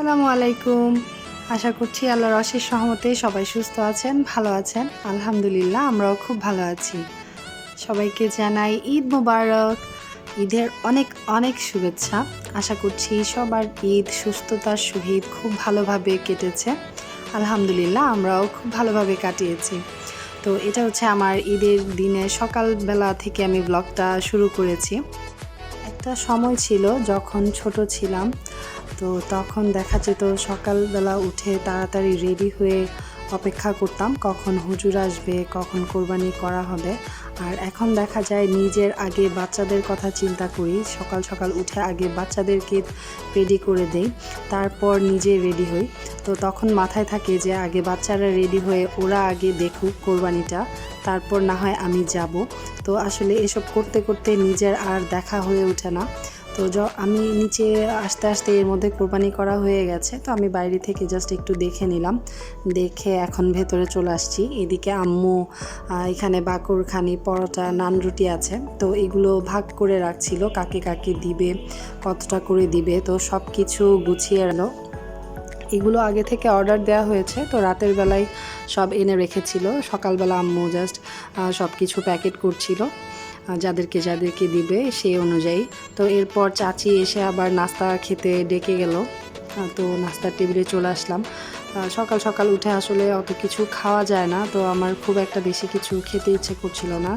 আসসালামু আলাইকুম। আশা করছি আল্লাহর অশেষ সহমতে সবাই সুস্থ আছেন, ভালো আছেন। আলহামদুলিল্লাহ, আমরাও খুব ভালো আছি। সবাইকে জানাই ঈদ মোবারক। ঈদের অনেক অনেক শুভেচ্ছা। আশা করছি সবার ঈদ সুস্থতার সহিত খুব ভালোভাবে কেটেছে। আলহামদুলিল্লাহ, আমরাও খুব ভালোভাবে কাটিয়েছি। তো এটা হচ্ছে আমার ঈদের দিনে সকালবেলা থেকে আমি ব্লগটা শুরু করেছি। একটা সময় ছিল যখন ছোট ছিলাম। তো তখন দেখা যেত সকালবেলা উঠে তাড়াতাড়ি রেডি হয়ে অপেক্ষা করতাম কখন হুজুর আসবে, কখন কোরবানি করা হবে। আর এখন দেখা যায় নিজের আগে বাচ্চাদের কথা চিন্তা করি, সকাল সকাল উঠে আগে বাচ্চাদেরকে রেডি করে দেই, তারপর নিজে রেডি হই। তো তখন মাথায় থাকে যে আগে বাচ্চারা রেডি হয়ে ওরা আগে দেখুক কোরবানিটা, তারপর না হয় আমি যাব। তো আসলে এসব করতে করতে নিজের আর দেখা হয়ে ওঠে না। তো য- আমি নিচে আস্তে আস্তে এর মধ্যে কোরবানি করা হয়ে গেছে, তো আমি বাইরে থেকে জাস্ট একটু দেখে নিলাম। দেখে এখন ভেতরে চলে আসছি। এদিকে আম্মু এখানে বাকুরখানি পরোটা, নান রুটি আছে। তো এগুলো ভাগ করে রাখছিল, কাকে কাকে দিবে, কতটা করে দিবে, তো সব কিছু গুছিয়ে এলো। এগুলো আগে থেকে অর্ডার দেওয়া হয়েছে, তো রাতের বেলায় সব এনে রেখেছিল। সকালবেলা আম্মু জাস্ট সব কিছু প্যাকেট করছিল। যাদেরকে যাদেরকে দিবে সেই অনুযায়ী। তো এরপর চাচি এসে আবার নাস্তা খেতে ডেকে গেল। তো নাস্তার টেবিলে চলে আসলাম। সকাল সকাল উঠে আসলে অত কিছু খাওয়া যায় না। তো আমার খুব একটা বেশি কিছু খেতে ইচ্ছে করছিল না।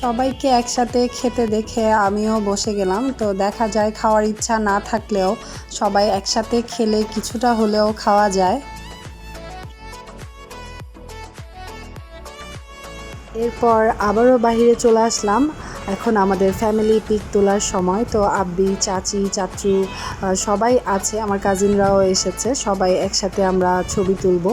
সবাইকে একসাথে খেতে দেখে আমিও বসে গেলাম। তো দেখা যায় খাওয়ার ইচ্ছা না থাকলেও সবাই একসাথে খেলে কিছুটা হলেও খাওয়া যায়। এরপর আবারও বাহিরে চলে আসলাম। এখন আমাদের ফ্যামিলি পিক তোলার সময়। তো আব্বি, চাচি চাচু সবাই আছে, আমার কাজিনরাও এসেছে, সবাই একসাথে আমরা ছবি তুলব।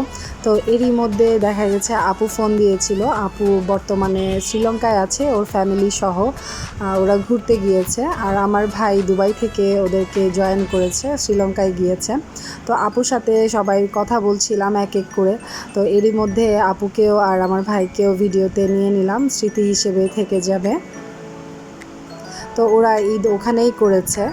তো এরই মধ্যে দেখা গেছে, আপু ফোন দিয়েছিল। আপু বর্তমানে শ্রীলঙ্কায় আছে, ওর ফ্যামিলি সহ ওরা ঘুরতে গিয়েছে। আর আমার ভাই দুবাই থেকে ওদেরকে জয়েন করেছে, শ্রীলঙ্কায় গিয়েছে। তো আপুর সাথে সবাই কথা বলছিলাম এক এক করে। তো এরই মধ্যে আপুকেও আর আমার ভাইকেও ভিডিওতে নিয়ে নিলাম, স্মৃতি হিসেবে থেকে যাবে। তো ওরা ঈদ ওখানেই করেছে।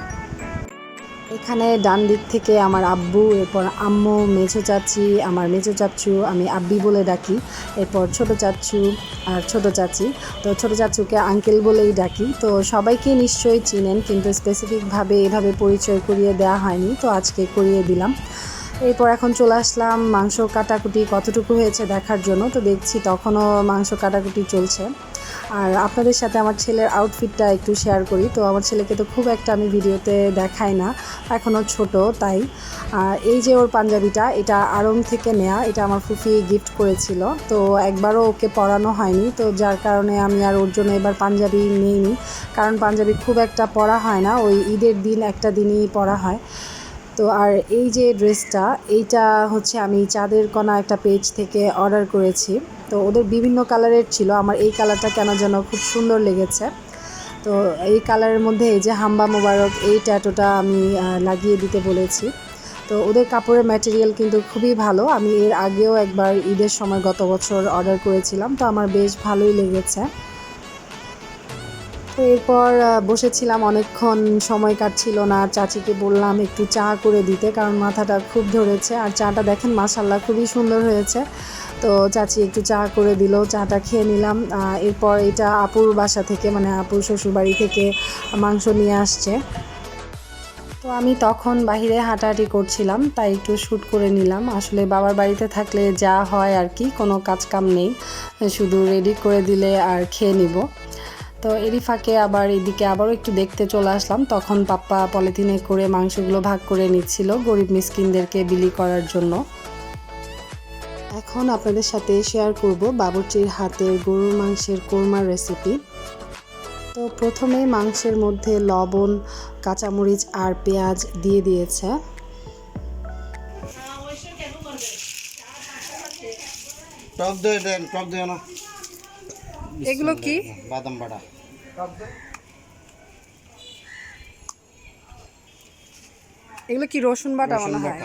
এখানে ডান দিক থেকে আমার আব্বু, এরপর আম্মু, মেঝো চাচি, আমার মেঝো চাচু, আমি আব্বি বলে ডাকি, এরপর ছোট চাচু আর ছোট চাচি। তো ছোট চাচুকে আঙ্কেল বলেই ডাকি। তো সবাইকে নিশ্চয়ই চিনেন, কিন্তু স্পেসিফিকভাবে এভাবে পরিচয় করিয়ে দেওয়া হয়নি, তো আজকে করিয়ে দিলাম। এরপর এখন চলে আসলাম, মাংস কাটাকুটি কতটুকু হয়েছে দেখার জন্য। তো দেখছি তখনও মাংস কাটাকুটি চলছে। আর আপনাদের সাথে আমার ছেলের আউটফিটটা একটু শেয়ার করি। তো আমার ছেলেকে তো খুব একটা আমি ভিডিওতে দেখাই না এখনও ছোট তাই। এই যে ওর পাঞ্জাবিটা, এটা আড়ং থেকে নেয়া, এটা আমার ফুফি গিফট করেছিল। তো একবারও ওকে পরানো হয়নি, তো যার কারণে আমি আর ওর জন্য এবার পাঞ্জাবি নিইনি। কারণ পাঞ্জাবি খুব একটা পরা হয় না, ওই ঈদের দিন একটা দিনই পরা হয়। তো আর এই যে ড্রেসটা, এইটা হচ্ছে আমি চাঁদের কণা একটা পেজ থেকে অর্ডার করেছি। তো ওদের বিভিন্ন কালারের ছিল, আমার এই কালারটা কেন যেন খুব সুন্দর লেগেছে। তো এই কালারের মধ্যে এই যে হাম্বা মোবারক, এই ট্যাটোটা আমি লাগিয়ে দিতে বলেছি। তো ওদের কাপড়ের ম্যাটেরিয়াল কিন্তু খুবই ভালো। আমি এর আগেও একবার ঈদের সময় গত বছর অর্ডার করেছিলাম, তো আমার বেশ ভালোই লেগেছে। তো এরপর বসেছিলাম, অনেকক্ষণ সময় কাটছিল না। চাচিকে বললাম, একটু চা করে দিতে, কারণ মাথাটা খুব ধরেছে। আর চাটা দেখেন মাসাল্লাহ খুবই সুন্দর হয়েছে। তো চাচি একটু চা করে দিল, চাটা খেয়ে নিলাম। এরপর এটা আপুর বাসা থেকে মানে আপুর শ্বশুরবাড়ি থেকে মাংস নিয়ে আসছে। তো আমি তখন বাইরে হাঁটাহাঁটি করছিলাম, তাই একটু শ্যুট করে নিলাম। আসলে বাবার বাড়িতে থাকলে যা হয় আর কি, কোনো কাজ কাম নেই। শুধু রেডি করে দিলে আর খেয়ে নিব। তো এরই ফাঁকে আবার এদিকে আবারও একটু দেখতে চলে আসলাম। তখন পাপ্পা পলিথিনে করে মাংসগুলো ভাগ করে নিচ্ছিল গরিব মিসকিনদেরকে বিলি করার জন্য। এখন আপনাদের সাথে শেয়ার করব বাবুর্চির হাতের গরুর মাংসের কোরমার রেসিপি তো প্রথমে মাংসের মধ্যে লবণ কাঁচামরিচ আর পেঁয়াজ দিয়ে দিয়েছে। টক দই দেন টক দই এগুলো কি? বাদাম বাটা। এগুলো কি রসুন বাটা মনে হয়?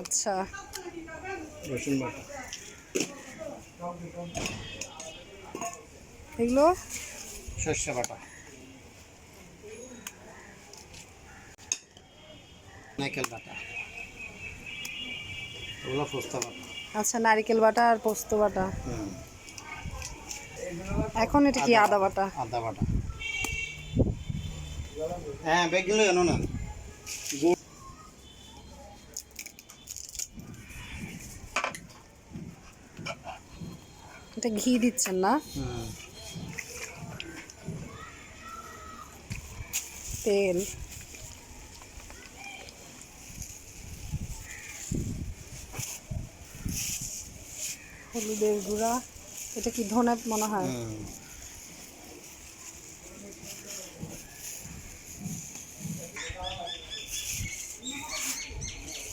আচ্ছা। রসুন বাটা। এগুলো? সর্ষে বাটা। নারকেল বাটা। ওগুলো পোস্তা বাটা। আচ্ছা নারিকেল বাটা আর পোস্ত বাটা। এখন এটা কি আদা বাটা? আদা বাটা। হ্যাঁ বেগগুলো জানো না? এটা ঘি দিচ্ছেন না? তেল। হলুদের গুঁড়া। এটা কি ধনে মনে হয়।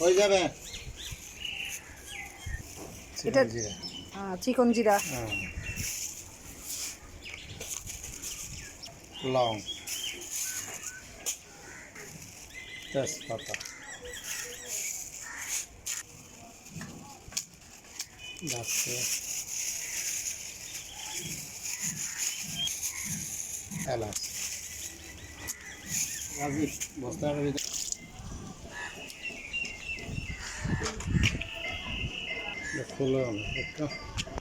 হয়ে যাবে। এটা- জিরা। চিকন জিরা। হ্যাঁ। লং। তেজপাতা। দারচিনি এলাচ। রাজি বস্তার ভিতরে। খুলে একটু।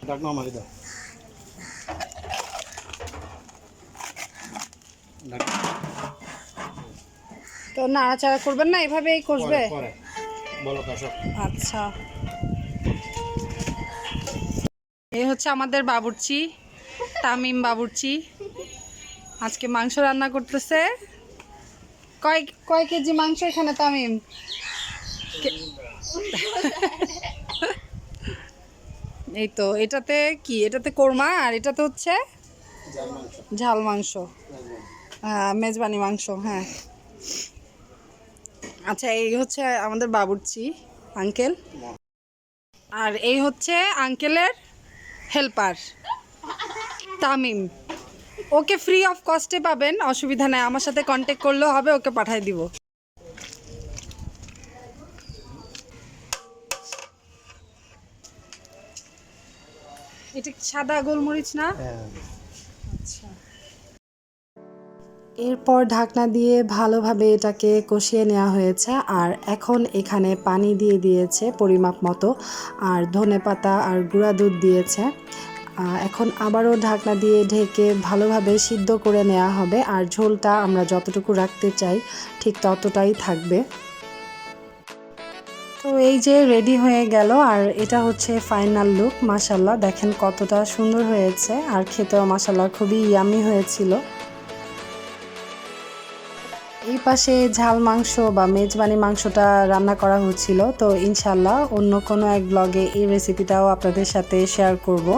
ডাকনা মারি দাও। তো নাড়াচাড়া করবেন না? এভাবেই কষবে? আচ্ছা। এই হচ্ছে আমাদের বাবুর্চি তামিম বাবুর্চি। আজকে মাংস রান্না করতেছে। কয় কয় কেজি মাংস এখানে তামিম? এই তো, এটাতে কি? এটাতে কোরমা আর এটাতে হচ্ছে ঝাল মাংস। হ্যাঁ মেজবানি মাংস হ্যাঁ। আচ্ছা এই হচ্ছে আমাদের বাবুর্চি, আঙ্কেল। আর এই হচ্ছে আঙ্কেলের helper, Tamim. Okay free of কস্টে পাবেন, অসুবিধা নাই। আমার সাথে কন্ট্যাক্ট করলেও হবে, ওকে পাঠিয়ে দিব। এটা সাদা গোলমরিচ না? হ্যাঁ। আচ্ছা। এরপর ঢাকনা দিয়ে ভালোভাবে এটাকে কষিয়ে নেওয়া হয়েছে আর এখন এখানে পানি দিয়ে দিয়েছে পরিমাপ মতো আর ধনে পাতা আর গুঁড়া দুধ দিয়েছে। এখন আবারও ঢাকনা দিয়ে ঢেকে ভালোভাবে সিদ্ধ করে নেওয়া হবে আর ঝোলটা আমরা যতটুকু রাখতে চাই ঠিক ততটাই থাকবে। তো এই যে রেডি হয়ে গেল, আর এটা হচ্ছে ফাইনাল লুক মাসাল্লাহ দেখেন কতটা সুন্দর হয়েছে, আর খেতেও মাসাল্লাহ খুবই ইয়ামি হয়েছিল। এই পাশে ঝাল মাংস বা মেজবানি মাংসটা রান্না করা হচ্ছিল, তো ইনশাল্লাহ অন্য কোনো এক ব্লগে এই রেসিপিটাও আপনাদের সাথে শেয়ার করব।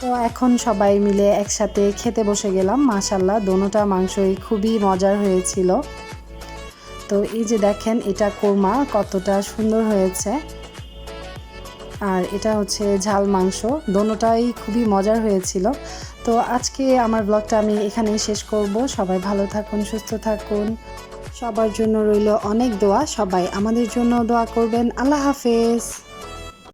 তো এখন সবাই মিলে একসাথে খেতে বসে গেলাম মাশাল্লাহ দোনোটা মাংসই খুবই মজার হয়েছিল। তো এই যে দেখেন, এটা কোরমা, কতটা সুন্দর হয়েছে। আর এটা হচ্ছে ঝাল মাংস, দোনোটাই খুবই মজার হয়েছিল। তো আজকে আমার ব্লগটা আমি এখানেই শেষ করব। সবাই ভালো থাকুন, সুস্থ থাকুন। সবার জন্য রইল অনেক দোয়া। সবাই আমাদের জন্য দোয়া করবেন। আল্লাহ হাফেজ।